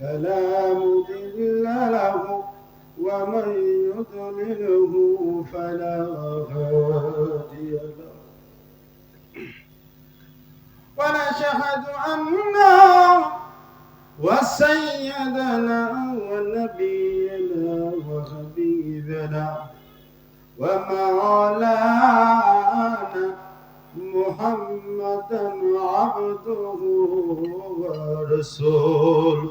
فلا مضل له ومن يضلله فلا هادي له. ونشهد أن وسيدنا ونبينا وحبيبنا ومولانا محمدا عبده ورسوله.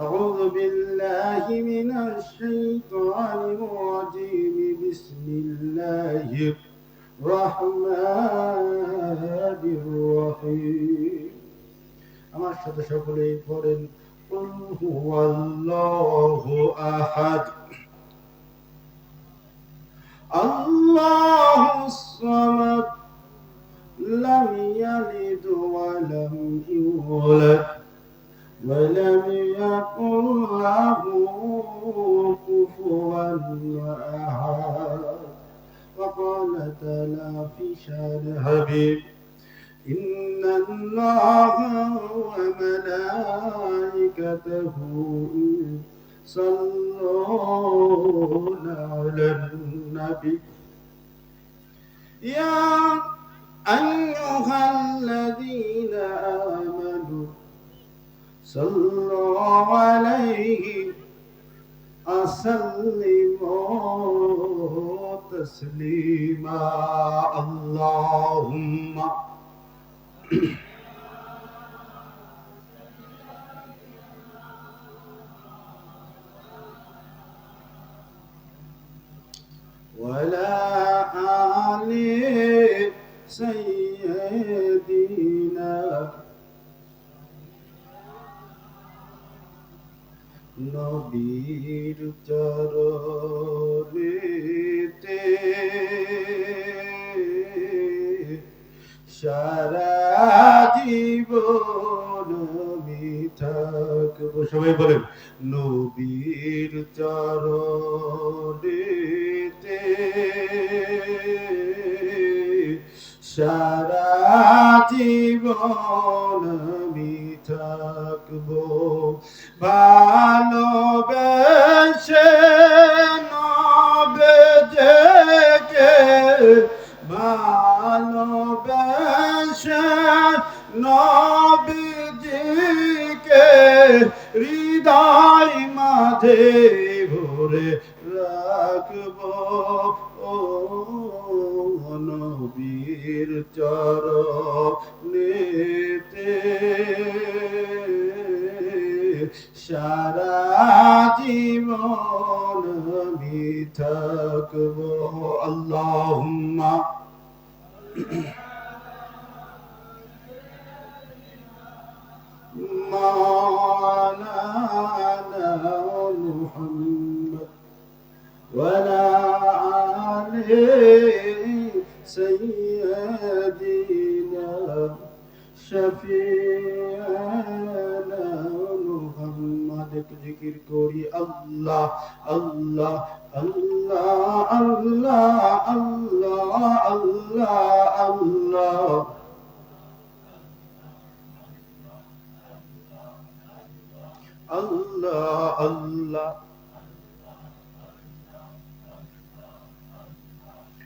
أعوذ بالله من الشيطان الرجيم بسم الله الرحمن الرحيم আমার সাথে সকলেই পড়েন قل هو الله أحد الله ولا آل سيدنا নবীর চরণেতে সারা জীবন আমি থাকবো সবাই বলেন নবীর চরণেতে সারা জীবন আমি থাকব। ভালোবেসে নবেজেকে ভালোবেসে নবীজিকে হৃদয় মাঝে ভরে রাখবো ও নবীর চরণেতে সারা জীবন আমি থাকবো আল্লাহুম্মা مولانا محمد ولا علي سيدنا شفيعنا محمد. ذكر كوري الله الله الله الله الله الله الله الله الله.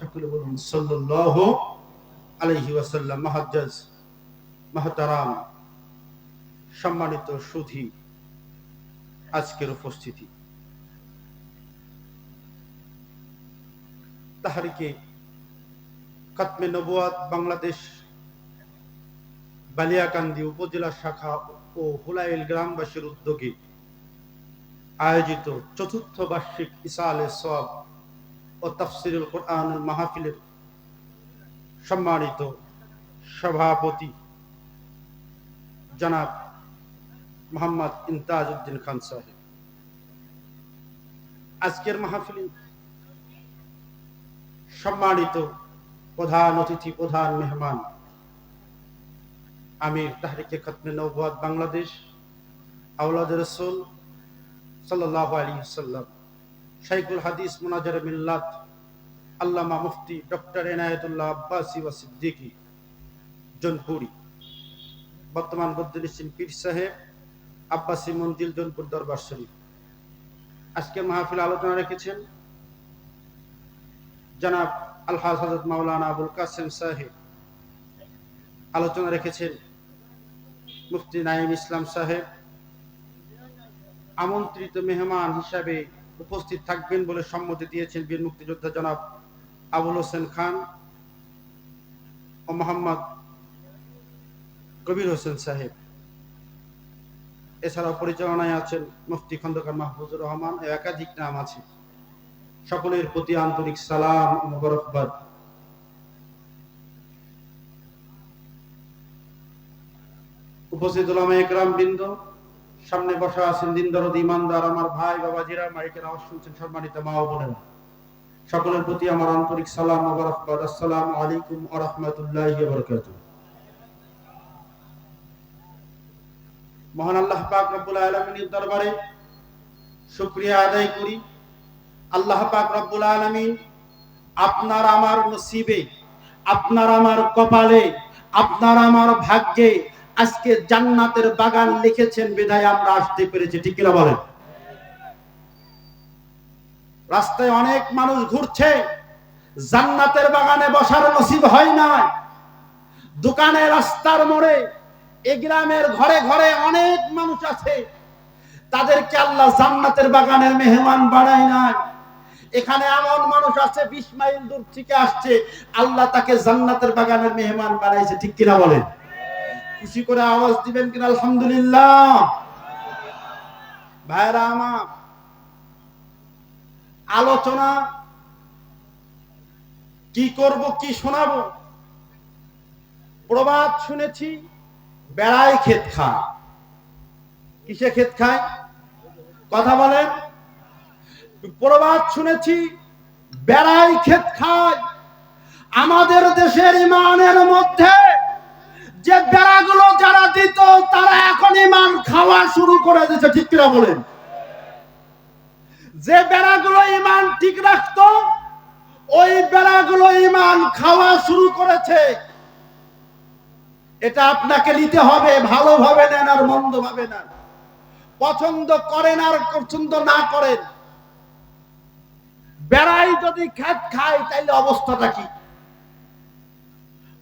সকলে বলুন, সাল্লাল্লাহু আলাইহি ওয়াসাল্লাম, মহাজ্জাজ, মহতারাম, সম্মানিত সুধী, আজকের উপস্থিতি। তাহারিকে কাতমে নবুয়াত বাংলাদেশ বালিয়াকান্দি উপজেলা শাখা ও হুলাইল গ্রামবাসীর উদ্যোগে আয়োজিত চতুর্থ বার্ষিক ইসালে সব ও তাফসিরুল কোরআন মাহফিলের সম্মানিত সভাপতি জনাব মোহাম্মদ ইমতাজ উদ্দিন খান সাহেব। আজকের মাহফিলে সম্মানিত প্রধান অতিথি, প্রধান মেহমান আমির তাহরিকে খতমে নৌবাদ বাংলাদেশ আউলাদ রসুল সাল্লাহ আলী সাল্লাম শাইকুল হাদিস মুনাজার মিল্লাত, আল্লামা মুফতি ডক্টর এনায়তুল্লাহ আব্বাসি ওয়া সিদ্দিকী, জনপুরি। বর্তমান ইসিম পীর সাহেব, আব্বাসি মন্দির জনপুর দরবার শরীফ। আজকে মাহফিল আলোচনা রেখেছেন জনাব আলহাজ হজরত মাওলানা আবুল কাসেম সাহেব। আলোচনা রেখেছেন মুফতি নাইম ইসলাম সাহেব। আমন্ত্রিত মেহমান হিসাবে উপস্থিত থাকবেন বলে সম্মতি দিয়েছেন বীর মুক্তিযোদ্ধা জনাব আবুল হোসেন খান ও মোহাম্মদ কবির হোসেন সাহেব। এছাড়াও পরিচালনায় আছেন মুফতি খন্দকার মাহফুজুর রহমান একাধিক নাম আছে। সকলের প্রতি আন্তরিক সালাম ও মোবারকবাদ। উপস্থিত ওলামা একরাম বৃন্দ সামনে বসা আছেন দিন দরদ ইমানদার আমার ভাই বাবাজিরা, মাইকের আওয়াজ শুনছেন সম্মানিত মা ও বোনেরা। সকলের প্রতি আমার আন্তরিক সালাম, মোবারকবাদ। আসসালামু আলাইকুম ওয়া রাহমাতুল্লাহি ওয়া বারাকাতুহু। মহান আল্লাহ পাক রব্বুল আলামিনের দরবারে শুকরিয়া আদায় করি। আল্লাহ পাক রব্বুল আলামিন আপনার আমার নসিবে, আপনার আমার কপালে, আপনার আমার ভাগ্যে আজকে জান্নাতের বাগান লিখেছেন, বিধায় আমরা আসতে পেরেছি, ঠিক কিনা বলেন? রাস্তায় অনেক মানুষ ঘুরছে, জান্নাতের বাগানে বসার নসিব হয় না দোকানে, রাস্তার মোড়ে, এ গ্রামের ঘরে ঘরে অনেক মানুষ আছে। তাদেরকে আল্লাহ জান্নাতের বাগানের মেহমান বানায় নাই। এখানে এমন মানুষ আছে, বিশ মাইল দূর থেকে আসছে, আল্লাহ তাকে জান্নাতের বাগানের মেহমান বানাইছে, ঠিক কিনা বলেন? খুশি করে আওয়াজ দিবেন কিনা? আলহামদুলিল্লাহ। ভাইরা আমার, আলোচনা কি করব, কি শোনাবো? প্রবাদ শুনেছি বেড়ায় ক্ষেত খায়। কিসে ক্ষেত খায়? কথা বলেন। প্রবাদ শুনেছি, বেড়াই ক্ষেত খায়। আমাদের দেশের ইমানের মধ্যে যে বেড়াগুলো যারা দিত, তারা এখন ইমান খাওয়া শুরু করে দিয়েছে, ঠিক কিনা বলেন? যে বেড়াগুলো ইমান ঠিক রাখতো, ওই বেড়াগুলো ইমান খাওয়া শুরু করেছে। এটা আপনাকে নিতে হবে, ভালোভাবে নেন আর মন্দ ভাবে নেন। পছন্দ করেন আর পছন্দ না করেন। বেড়াই যদি খ্যাত খায়, তাইলে অবস্থাটা কি?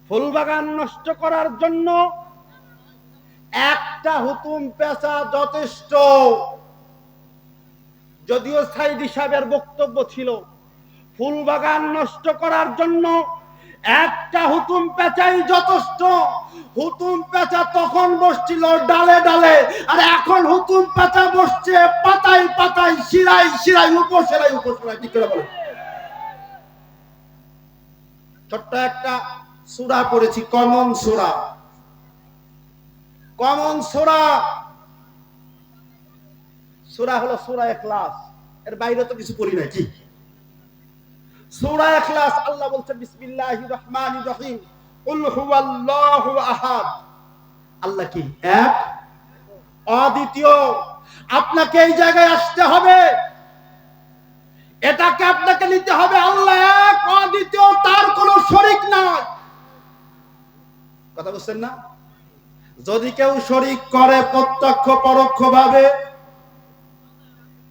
ফুল বাগান নষ্ট করার জন্য একটা হুতুম পেশা যথেষ্ট। যদিও সাইদ সাহেবের বক্তব্য ছিল ফুল বাগান নষ্ট করার জন্য একটা হুতুম পেঁচাই যথেষ্ট। হুতুম পেঁচা তখন বসছিল ডালে ডালে, আর এখন হুতুম পেঁচা বসছে পাতায় পাতায় শিরাই শিরাই উপসেরাই উপসেরাই ঠিক করে বলে? ছোট্ট একটা সুরা পড়েছি, কমন সুরা। কমন সুরা। সুরা হলো সুরা এখলাস। এর বাইরে তো কিছু করি না কি? সূরা ইখলাস আল্লাহ বলছেন বিসমিল্লাহির রহমানির রহিম। কুল হুয়াল্লাহু আহাদ। আল্লাহ কি? এক। অদ্বিতীয়। আপনাকে এই জায়গায় আসতে হবে। এটাকে আপনাকে নিতে হবে আল্লাহ এক, অদ্বিতীয়, তার কোনো শরিক নাই। কথা বুঝছেন না? যদি কেউ শরিক করে প্রত্যক্ষ পরোক্ষ ভাবে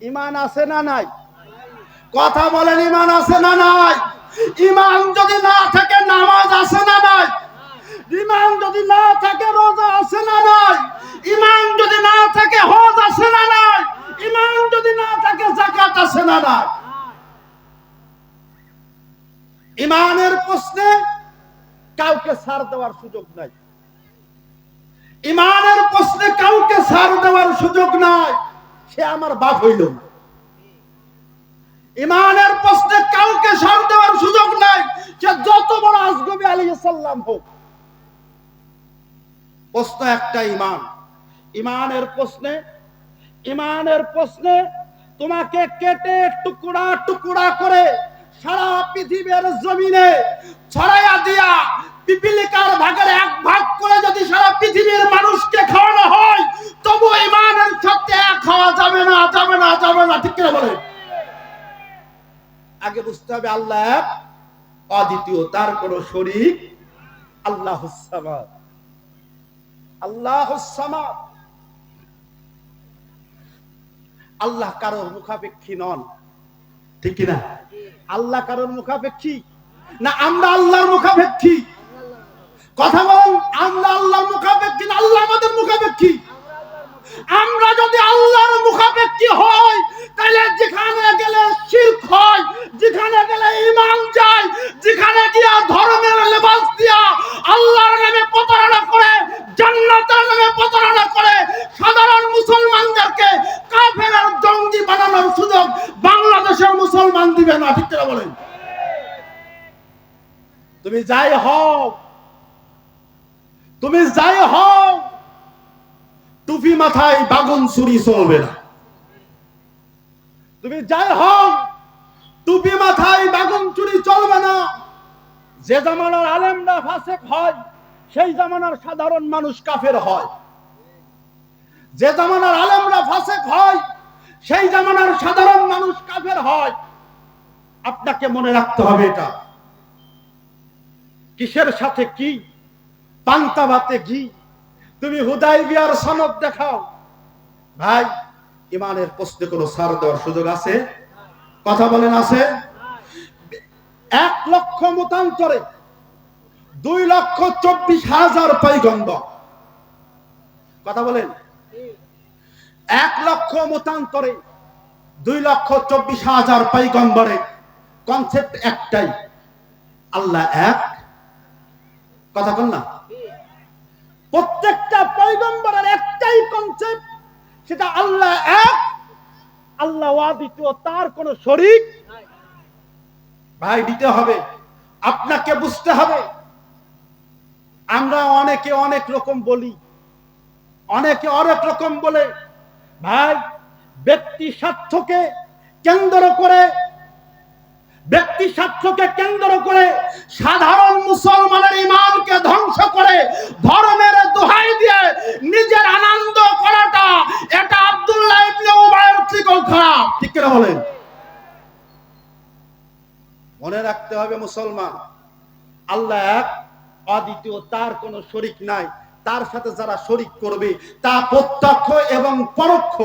ইমান আছে না নাই? কথা বলেন, ইমান আছে না নাই? ইমান যদি না থাকে, নামাজ আছে না নাই? ইমান যদি না থাকে, রোজা আছে না নাই? ইমান যদি না থাকে, হজ আছে না নাই? ইমান যদি না থাকে জাকাত আছে না নাই? ইমানের প্রশ্নে কাউকে সার দেওয়ার সুযোগ নাই। ইমানের প্রশ্নে কাউকে ছাড় দেওয়ার সুযোগ নাই, সে আমার বাপ হইল না। ইমানের প্রশ্নে কাউকে ছাড় দেওয়ার সুযোগ নাই, সে যত বড় আজগবি আলী সাল্লাম হোক। প্রশ্ন একটা ইমান। ইমানের প্রশ্নে ইমানের প্রশ্নে তোমাকে কেটে টুকরা টুকরা করে সারা পৃথিবীর জমিনে ছড়াইয়া দিয়া পিপিলিকার ভাগের এক ভাগ করে যদি সারা পৃথিবীর মানুষকে খাওয়ানো হয়, তবু ইমানের সাথে খাওয়া যাবে না যাবে না যাবে না। ঠিক করে বলে আগে বুঝতে হবে আল্লাহ অদ্বিতীয় তার কোন শরীর আল্লাহ আল্লাহ আল্লাহ কারোর মুখাপেক্ষী নন। ঠিক কিনা? আল্লাহ কারোর মুখাপেক্ষী? না, আমরা আল্লাহর মুখাপেক্ষী। কথা বলেন আমরা আল্লাহর মুখাপেক্ষী না, আল্লাহ আমাদের মুখাপেক্ষী? আমরা যদি আল্লাহর মুখাপেক্ষী হই, তাহলে যেখানে গেলে শিরক হয়, যেখানে গেলে ইমান যায়, যেখানে গিয়া ধর্মের লেবাস দিয়া আল্লাহর নামে প্রতারণা করে, জান্নাতের নামে প্রতারণা করে, সাধারণ মুসলমানদেরকে কাফের জঙ্গি বানানোর সুযোগ বাংলাদেশের মুসলমান দিবে না, ঠিক বলেন? তুমি যাই হও, তুমি যাই হও টুপি মাথায় বাগুন ছুরি চলবে না। তুমি যাই হও, টুপি মাথায় বাগুন চুরি চলবে না। যে জামানার আলেমরা ফাসেক হয়, সেই জামানার সাধারণ মানুষ কাফের হয়। যে জামানার আলেমরা ফাসেক হয়, সেই জামানার সাধারণ মানুষ কাফের হয়। আপনাকে মনে রাখতে হবে এটা। কিসের সাথে কি? পান্তা ভাতে ঘি তুমি হুদাই বিয়ার সনদ দেখাও। ভাই, ইমানের প্রশ্নে কোনো সার দেওয়ার সুযোগ আছে? কথা বলেন আছে? এক লক্ষ মতান্তরে দুই লক্ষ চব্বিশ হাজার পৈগম্বর কথা বলেন। এক লক্ষ মতান্তরে দুই লক্ষ চব্বিশ হাজার পৈগম্বরে কনসেপ্ট একটাই। আল্লাহ এক। কথা বল না। পয়গম্বরের একটাই কনসেপ্ট সেটা আল্লাহ এক, আল্লাহ দ্বিতীয় তার শরীক ভাই, দিতে হবে। আপনাকে বুঝতে হবে। আমরা অনেকে অনেক রকম বলি, অনেকে অনেক রকম বলে। ভাই, ব্যক্তি স্বার্থকে কেন্দ্র করে ব্যক্তি স্বার্থকে কেন্দ্র করে সাধারণ মুসলমানের ইমানকে ধ্বংস করে ধর্মের দোহাই দিয়ে নিজের আনন্দ করাটা এটা আব্দুল্লাহ ইবনে উবাইর থেকেও খারাপ। ঠিক করে বলেন? মনে রাখতে হবে মুসলমান, আল্লাহ এক, অদ্বিতীয় তার কোনো শরিক নাই। তার সাথে যারা শরিক করবে, তা প্রত্যক্ষ এবং পরোক্ষ।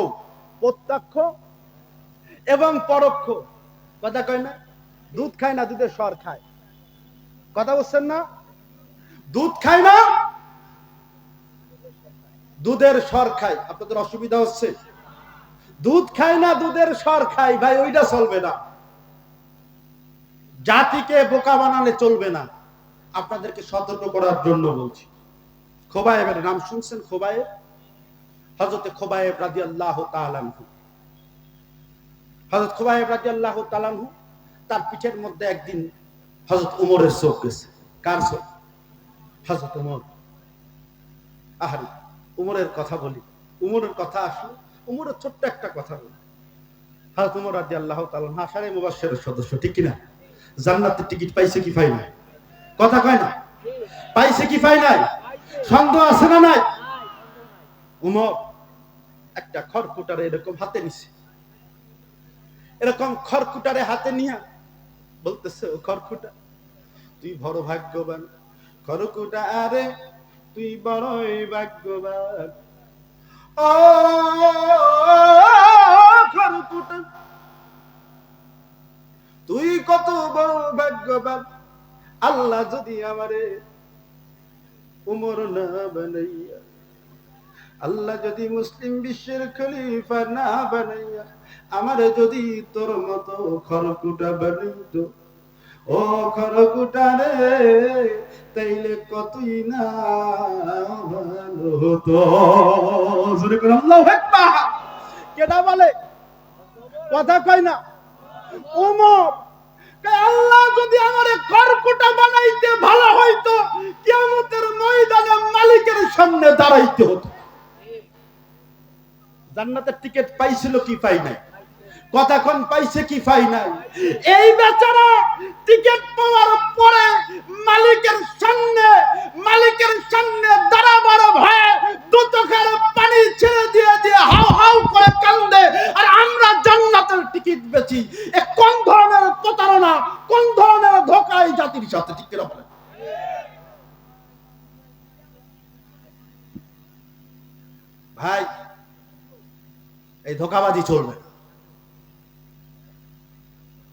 প্রত্যক্ষ এবং পরোক্ষ। কথা কয় না? দুধ খায় না, দুধের সর খায়। কথা বলছেন না? দুধ খায় না, দুধের সর খায়। আপনাদের অসুবিধা হচ্ছে? দুধ খায় না, দুধের সর খায়। ভাই, ওইটা চলবে না। জাতিকে বোকা বানালে চলবে না। আপনাদেরকে সতর্ক করার জন্য বলছি। খোবায়েবের নাম শুনছেন? খোবায়েব? হজরতে খোবায়েব রাজি আল্লাহ তালানহু হজরত খোবায়েব রাজি আল্লাহ তালানহু তার পিঠের মধ্যে একদিন হজরত উমরের চোখ গেছে। কার চোখ? হজরত উমর। আহারি, উমরের কথা বলি। উমরের কথা আসলো। উমরের ছোট্ট একটা কথা বলি। হজরত উমর আল্লাহ মুবাসের সদস্য, ঠিক কিনা? জান্নাতের টিকিট পাইছে কি পাই নাই? কথা কয় না? পাইছে কি পাই নাই? সন্দেহ আছে না নাই? উমর একটা খড়কুটারে এরকম হাতে নিছে। এরকম খড়কুটারে হাতে নিয়া বলতেছে, ও তুই বড় ভাগ্যবান খড়কুটা আরে তুই বড়ই ভাগ্যবান। ও খড়কুটা তুই কত বড় ভাগ্যবান, আল্লাহ যদি আমারে উমর না বানাইয়া, আল্লাহ যদি মুসলিম বিশ্বের খলিফা না বানাইয়া আমারে যদি তোর মতো খড়কুটা বানাইত, ও খড়কুটা রে, তাইলে কতই না হতো। বলে? কথা কয় না। ওমর আল্লাহ যদি আমারে খড়কুটা বানাইতে ভালো হইতো, কিয়ামতের ময়দানে মালিকের সামনে দাঁড়াইতে হতো। জান্নাতের টিকিট পাইছিল কি পাই নাই? কতক্ষণ পাইছে কি পাই নাই? এই বেচারা টিকিট পাওয়ার পরে মালিকের সামনে মালিকের সামনে দাঁড়াবার ভয়ে দু চোখের পানি ছেড়ে দিয়ে দিয়ে হাউ হাউ করে কান্দে। আর আমরা জান্নাতের টিকিট বেচি। এ কোন ধরনের প্রতারণা, কোন ধরনের ধোকা এই জাতির সাথে? ঠিক বলেন? ভাই, এই ধোকাবাজি চলবে না।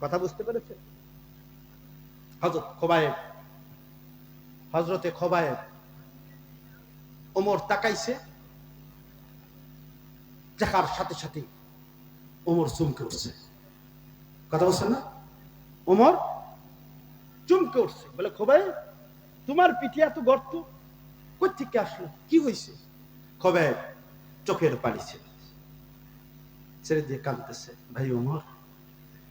কথা বুঝতে পেরেছেন হজরত খোবায়েব হজরতে খোবায়েব ওমর তাকাইছে। দেখার সাথে সাথে ওমর চমকে উঠছে। কথা বলছেন না? ওমর চমকে উঠছে। বলে, খোবায়েব, তোমার পিঠে এত গর্ত কোথেকে আসলো? কি হয়েছে খোবায়েব চোখের পানি ছেড়ে ছেড়ে দিয়ে কাঁদতেছে। ভাই ওমর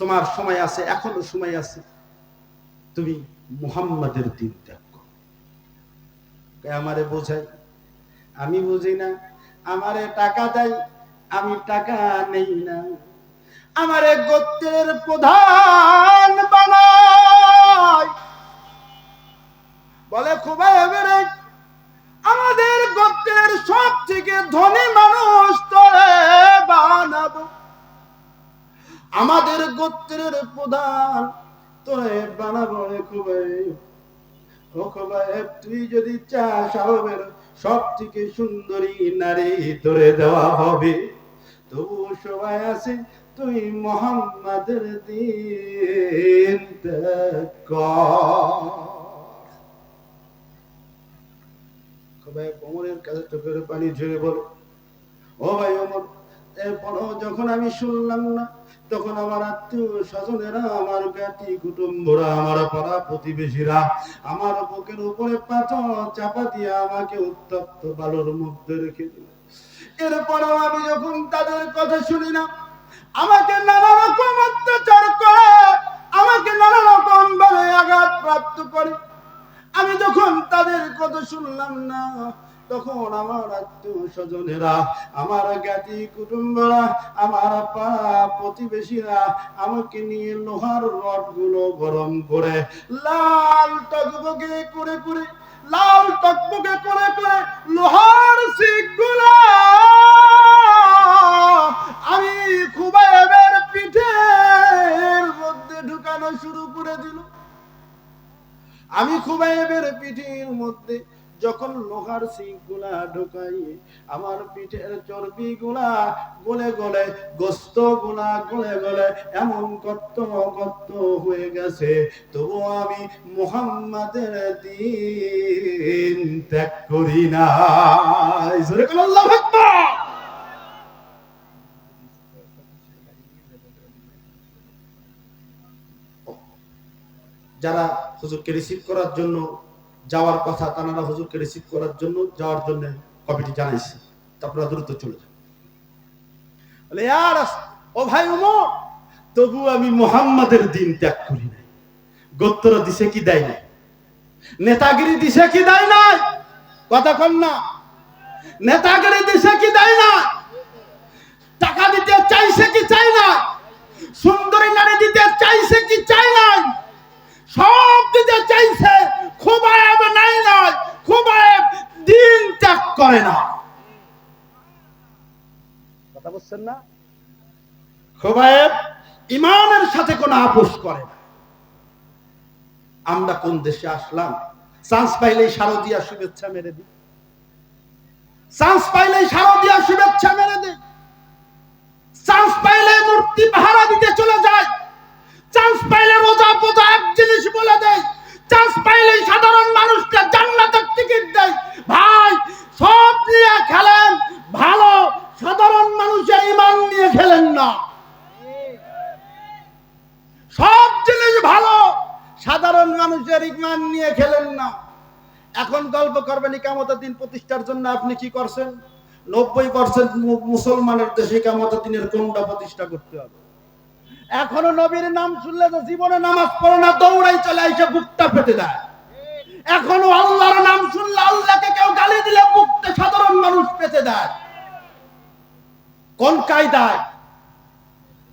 তোমার সময় আছে, এখনও সময় আছে। তুমি মুহাম্মাদের দিন ত্যাগ করো। আমারে বোঝাই আমি বুঝি না। আমারে টাকা দেয়, আমি টাকা নেই না। আমারে গোত্রের প্রধান তুই যদি চাস আরবের সব থেকে সুন্দরী নারী ধরে দেওয়া হবে। তবু সবাই আছে, তুই মোহাম্মদের দিন খুবই কোমরের কাছে চোখের পানি ঝরে বলো, ও ভাই অমর, এরপরও যখন আমি শুনলাম না তখন আমার আত্মীয় স্বজনেরা, আমার জ্ঞাতি কুটুম্বরা, আমার পাড়া প্রতিবেশীরা আমার বুকের উপরে পাথর চাপা দিয়ে আমাকে উত্তপ্ত বালুর মধ্যে রেখে দিল। এরপরও আমি যখন তাদের কথা শুনি না আমাকে নানা রকম অত্যাচার করে, আমাকে নানা রকম ভাবে আঘাত প্রাপ্ত করে, আমি যখন তাদের কথা শুনলাম না তখন আমার আত্মীয় স্বজনেরা আমার জ্ঞাতি কুটুম্বরা, আমার পাড়া প্রতিবেশীরা আমাকে নিয়ে লোহার রডগুলো গরম করে, লাল টকবকে করে করে, লাল টকবকে করে করে লোহার শিখ আমি খুবাইবের পিঠের মধ্যে ঢুকানো শুরু করে দিল। আমি খুবাইবের পিঠের মধ্যে যখন লোহার শিখগুলা ঢুকাই আমার পিঠের চর্বি গুলা গলে গলে গোস্তগুলা গলে গলে এমন কত কত হয়ে গেছে, তবু আমি মুহাম্মাদের দিন ত্যাগ করি না যারা হুজুরকে রিসিভ করার জন্য যাওয়ার কথা তারা হুজুরকে রিসিভ করার জন্য, যাওয়ার জন্য কমিটি জানাইছে। তারপরে দ্রুত চলে যান। বলে, "ইয়া রাস- ও ভাই উমর, তবু আমি মোহাম্মদের দিন ত্যাগ করি নাই। গোত্র দিছে কি দেয় নাই? নেতাগিরি দিছে কি দেয় নাই? কথা কন না। নেতাগিরি দিছে কি দেয় না? টাকা দিতে চাইছে কি চাই না? সুন্দরী নারী দিতে চাইছে কি চাই না সব দিতে চাইছে খুবায়েব নাই নয় খুবায়েব দিন ত্যাগ করে না। কথা বুঝছেন না? খুবায়েব ইমানের সাথে কোনো আপোষ করে না। আমরা কোন দেশে আসলাম? চান্স পাইলেই শারদিয়া শুভেচ্ছা মেরে দিই। চান্স পাইলেই শারদিয়া শুভেচ্ছা মেরে দিই। চান্স পাইলে মূর্তি ভাড়া দিতে চলে যায়। চান্স পাইলে রোজা পোজা এক জিনিস বলে দেয় চান্স পাইলে সাধারণ মানুষকে জান্নাতের টিকিট দেয়। ভাই, সব নিয়ে খেলেন, ভালো। সাধারণ মানুষের ইমান নিয়ে খেলেন না। সব জিনিস ভালো, সাধারণ মানুষের ইমান নিয়ে খেলেন না। এখন গল্প করবেন ইকামতের দিন প্রতিষ্ঠার জন্য আপনি কি করছেন? নব্বই পার্সেন্ট মুসলমানের দেশে ইকামতের দিনের কোনটা প্রতিষ্ঠা করতে হবে? এখনও নবীর নাম শুনলে তো জীবনে নামাজ পড়ে না, দৌড়াই চলে এসে বুকটা পেতে দেয় এখনও আল্লাহর নাম শুনলে আল্লাহকে কেউ গালি দিলে বুকটা সাধারণ মানুষ পেতে দেয় কোন কায়দায়?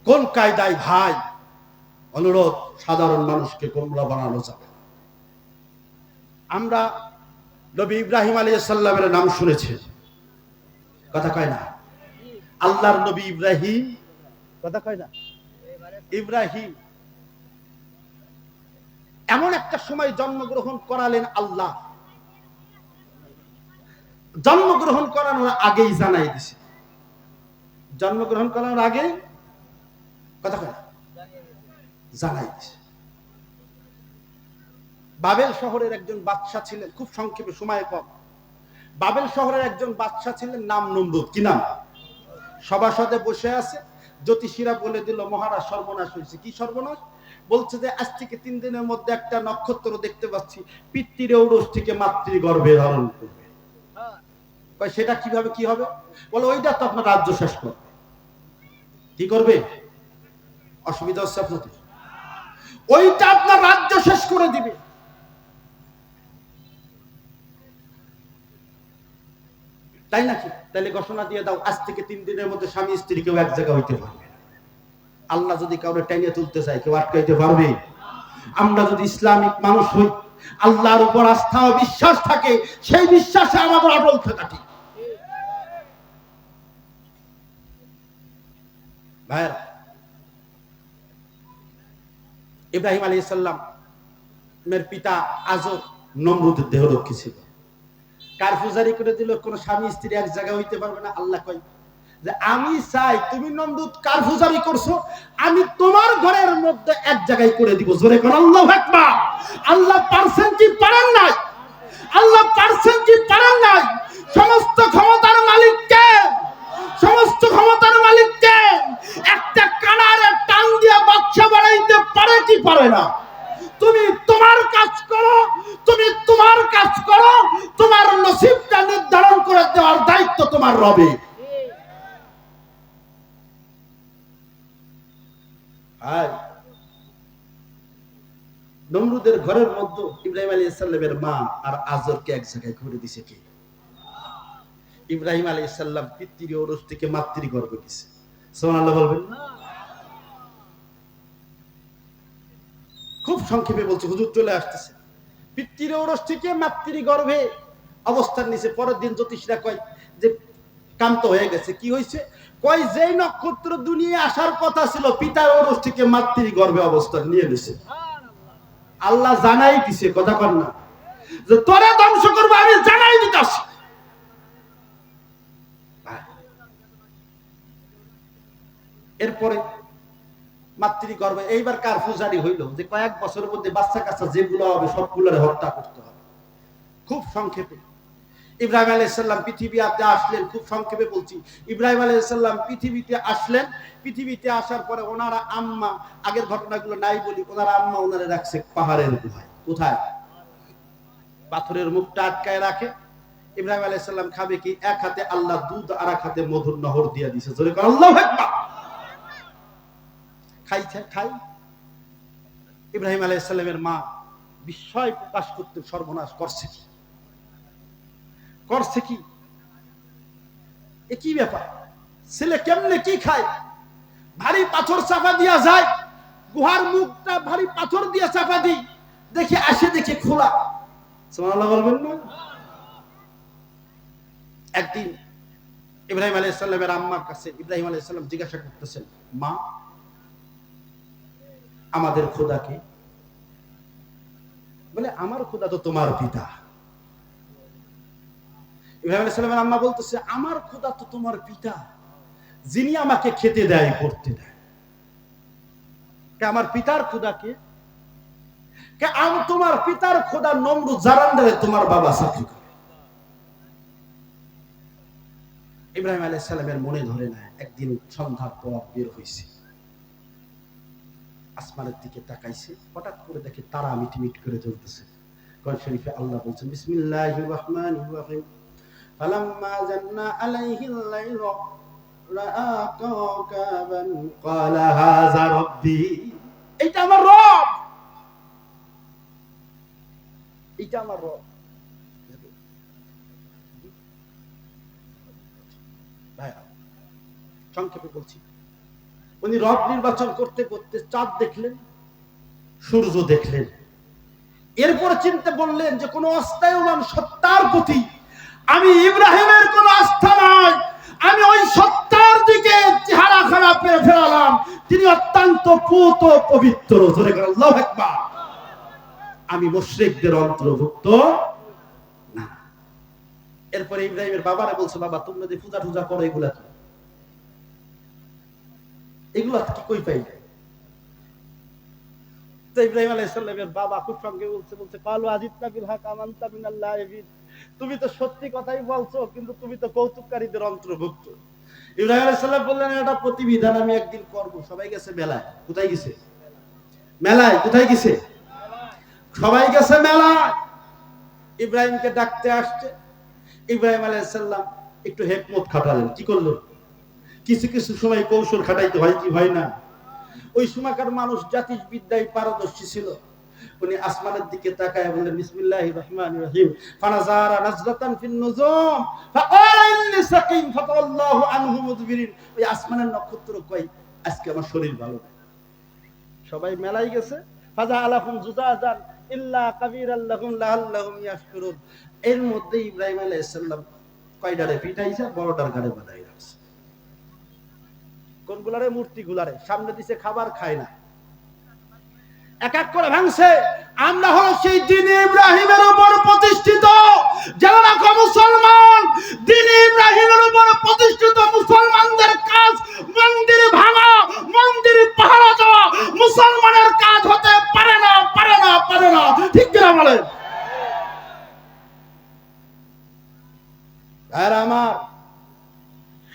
কোন কায়দায় ভাই? অনুরোধ, সাধারণ মানুষকে গোমরা বানানো যাবে। আমরা নবী ইব্রাহিম আলী সাল্লামের নাম শুনেছি। কথা কয় না? আল্লাহর নবী ইব্রাহিম কথা কয় না? ইব্রাহিম। এমন একটা সময় জন্মগ্রহণ করালেন আল্লাহ। জন্মগ্রহণ করানোর আগেই জানাই দিছে। জন্মগ্রহণ করানোর আগে কথা কয় জানাই দিছে। বাবেল শহরের একজন বাদশা ছিলেন, খুব সংক্ষেপে সময় কম। বাবেল শহরের একজন বাদশা ছিলেন, নাম নমরুদ। কি নাম? সভাসদে বসে আছে। জ্যোতিষীরা বলে দিল, মহারাজ, সর্বনাশ হয়েছে। কি সর্বনাশ? বলছে যে, আজ থেকে তিন দিনের মধ্যে একটা নক্ষত্র দেখতে পাচ্ছি। পিতৃ ঔরস থেকে মাতৃ গর্ভে ধারণ করবে। সেটা কীভাবে কি হবে? বলে, ওইটা তো আপনার রাজ্য শেষ করবে। কি করবে? অসুবিধা হচ্ছে আপনাদের। ওইটা আপনার রাজ্য শেষ করে দিবে। তাই নাকি? তাহলে ঘোষণা দিয়ে দাও, আজ থেকে তিন দিনের মধ্যে স্বামী, স্ত্রী কেউ এক জায়গা হইতে পারবে আল্লাহ যদি কাউকে টেনে তুলতে চায়, কেউ আটকাইতে পারবে? আমরা যদি ইসলামিক মানুষ হই, আল্লাহর উপর আস্থা ও বিশ্বাস থাকে, সেই বিশ্বাসে আমাদের অটল থাকা ঠিক। ইব্রাহিম আলী সাল্লাম মের পিতা আজর নমরুদের দেহরক্ষী ছিল। কারফুজারি করে দিল, কোন স্বামী স্ত্রী এক জায়গায় হইতে পারবে না? আল্লাহ কয়, যে আমি চাই তুমি নমরুদ কারফুজারি করছ? আমি তোমার ঘরের মধ্যে এক জায়গায় করে দিব। জোরে কোন, আল্লাহ আকবার। আল্লাহ পারছেন কি পারেন নাই? আল্লাহ পারছেন কি পারেন নাই? সমস্ত ক্ষমতার মালিক তোমার রবে। নমরুদের ঘরের মধ্যে ইব্রাহিম আলী ইসলামের মা আর আজরকে এক জায়গায় ঘুরে দিছে কি? ইব্রাহিম আলী ইসাল্লাম পিতৃ থেকে মাতৃ গেছে সোমান বলবেন খুব সংক্ষেপে বলছে, হুজুর চলে আসতেছে। পিতৃ ওরস থেকে মাতৃ গর্ভে অবস্থান নিছে। পরের দিন জ্যোতিষরা কয় যে কান্ত হয়ে গেছে। কি হয়েছে কয়, যেই নক্ষত্র দুনিয়া আসার কথা ছিল, পিতার থেকে মাতৃ গর্ভে অবস্থান নিয়ে নিছে। আল্লাহ জানাই দিছে, কথা কর না। যে তোরা ধ্বংস করব, আমি জানাই দিতাছি। এরপরে মাতৃ গর্ভে, এইবার কার পূজারি হইল? যে কয়েক বছরের মধ্যে বাচ্চা কাচ্চা যেগুলো হবে, সবগুলোর হত্যা করতে হবে। খুব সংক্ষেপে। ইব্রাহিম আলাইসাল্লাম পৃথিবীতে আসলেন, খুব সংক্ষেপে বলছি। ইব্রাহিম আলাইসাল্লাম পৃথিবীতে আসলেন, পৃথিবীতে আসার পরে ওনারা আম্মা, আগের ঘটনাগুলো নাই বলি, ওনারা আম্মা ওনারা রাখছে পাহাড়ের গুহায়। কোথায়? পাথরের মুখটা আটকায় রাখে। ইব্রাহিম আলাইসাল্লাম খাবে কি? এক হাতে আল্লাহ দুধ, আর এক হাতে মধুর নহর দিয়ে দিছে। জোরে আল্লাহ খাইছে খাই ইব্রাহিম আলাইসাল্লামের মা বিস্ময় প্রকাশ করতে সর্বনাশ করছে। কি করছে কি? কি ব্যাপার? ছেলে কেমনে কি খায়? ভারী পাথর চাপা দিয়া যায়, গুহার মুখটা ভারী পাথর দিয়ে চাপা দিই, দেখে আসে দেখে খোলা। বলবেন না? একদিন ইব্রাহিম আলাইসাল্লামের আম্মার কাছে ইব্রাহিম আলাইসাল্লাম জিজ্ঞাসা করতেছেন, মা, আমাদের খোদাকে বলে, আমার খোদা তো তোমার পিতা। ইব্রাহিম আম্মা বলতেছে, আমার খোদা তো তোমার পিতা, যিনি আমাকে খেতে দেয়, পড়তে দেয়। আমার পিতার খোদাকে আমি তোমার পিতার খোদা নমরু জারান্ডারে তোমার বাবা চাকরি করে? ইব্রাহিম আলাইসাল্লামের মনে ধরে না একদিন সন্ধ্যার পর বের হয়েছে আসমানের দিকে তাকাইছে, হঠাৎ করে দেখে তারা মিটমিট করে চলতেছে কোরআন শরীফে আল্লাহ বলছেন, বিসমিল্লাহির রহমানির রহিম। ক্বালা হাযা রাব্বি এটা আমার রব! এটা আমার রব। সংক্ষেপে বলছি। উনি রব নির্বাচন করতে করতে চাঁদ দেখলেন, সূর্য দেখলেন। এরপর চিনতে বললেন যে কোন অস্থায়মান সত্তার প্রতি আমি ইব্রাহিমের কোন আস্থা নাই। আমি ওই সত্তার দিকে চেহারা খারাপ পেয়ে ফেরালাম তিনি অত্যন্ত পুত পবিত্র। আমি মুশরিকদের অন্তর্ভুক্ত না। এরপরে ইব্রাহিমের বাবারা বলছে, বাবা, তোমরা যে পূজা টুজা করো, এগুলা কি? এগুলা কি কই পাই? ইব্রাহিম আলাইহিস সালামের বাবা খুব সঙ্গে বলছে বলছে, কালু আজিতনা বিল হক, আমানতা মিনাল্লাহ তুমি তো সত্যি কথাই বলছো, কিন্তু তুমি তো কৌতুককারীদের অন্তর্ভুক্ত। ইব্রাহিম বললেন, এটা প্রতিবিধান আমি একদিন করব। সবাই গেছে মেলায়। কোথায় গেছে? মেলায়। কোথায় গেছে? সবাই গেছে মেলায়। ইব্রাহিমকে ডাকতে আসছে। ইব্রাহিম আলাইহিস সালাম একটু হেকমত খাটালেন। কি করল কিছু কিছু সময় কৌশল খাটাইতে হয় কি হয় না? ওই সময়কার মানুষ জাতির বিদ্যায় পারদর্শী ছিল। উনি আসমানের দিকে তাকায় বললেন, বিসমিল্লাহির রহমানির রহিম। ফানাজারা নাজরাতান ফিন নুজুম। ফাকালা ইন্নী সাকিম ফাতাল্লাহু আনহু মুদবিরিন। ওই আসমানের নক্ষত্র কই আজকে আমার শরীর ভালো না সবাই মেলাই গেছে। ফাজা আলাহুম জুজাজান, ইল্লা কাবীরাল লাহুম লাআল্লাহুম ইয়াশকুরুন। এর মধ্যে ইব্রাহিম আলাইহিস সালাম কয়ডারে পিটাইছে বড়টার গাড়ে বাঁধাই রাখছে। কোনগুলারে? মূর্তি গুলারে সামনে দিছে, খাবার খায় না। এক এক করে ভাঙছে। আমরা হলো সেই দিন ইব্রাহিমের উপর প্রতিষ্ঠিত যারা রাখো মুসলমান দিন ইব্রাহিমের উপর প্রতিষ্ঠিত মুসলমানদের কাজ মন্দির ভাঙা মন্দির পাহারা দেওয়া মুসলমানের কাজ হতে পারে না পারে না পারে না ঠিক কিনা বলেন আর আমার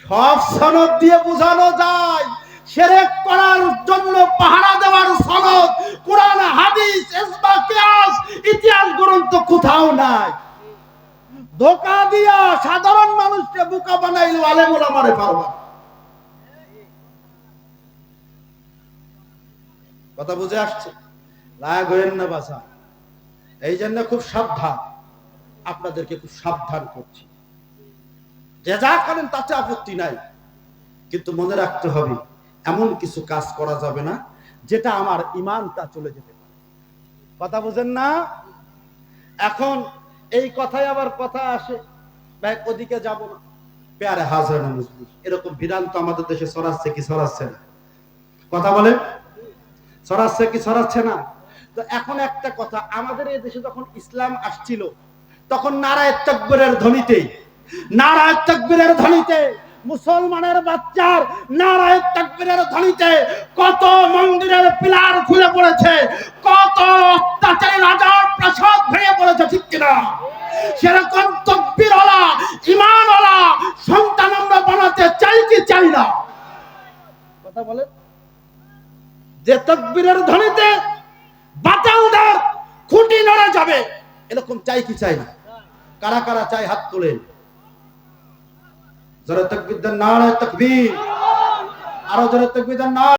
সব সনদ দিয়ে বোঝানো যায় সেরেক করার জন্য পাহারা দেওয়ার সনদ কোরআন হাদিস ইসবা কিয়াস ইতিহাস গ্রন্থ কোথাও নাই ধোকা দিয়া সাধারণ মানুষকে বোকা বানাইলো আলেম ওলামারে পারবা কথা বুঝে আসছে রাগ হইেন না বাসা এই জন্য খুব সাবধান। আপনাদেরকে খুব সাবধান করছি। যে যা করেন তাতে আপত্তি নাই। কিন্তু মনে রাখতে হবে, এমন কিছু কাজ করা যাবে না, যেটা আমার ইমানটা চলে যেতে পারে। কথা বুঝেন না? এখন এই কথায় আবার কথা আসে ভাই ওদিকে যাব না। পেয়ারে হাজার মুসলিম এরকম বিধান তো আমাদের দেশে ছড়াচ্ছে কি ছড়াচ্ছে না? কথা বলে ছড়াচ্ছে কি সরাচ্ছে না? তো এখন একটা কথা, আমাদের এই দেশে যখন ইসলাম আসছিল, তখন নারায় তকবরের ধ্বনিতে নারায় তকবীরের ধ্বনিতে, মুসলমানের বাচ্চার নারায় ধ্বনিতে কত মন্দিরের পিলার খুলে পড়েছে, কত অত্যাচারী রাজার ভেঙে পড়েছে, ঠিক কিনা? সেরকম সন্তান আমরা বানাতে চাই কি চাই না? কথা বলে যে তকবীরের ধ্বনিতে বাতালদার খুঁটি নড়ে যাবে। এরকম চাই কি চাই না? কারা কারা চাই হাত তোলেন জোরে তকবীর দেন তকবির। আরও জোরে তকবীর নারায়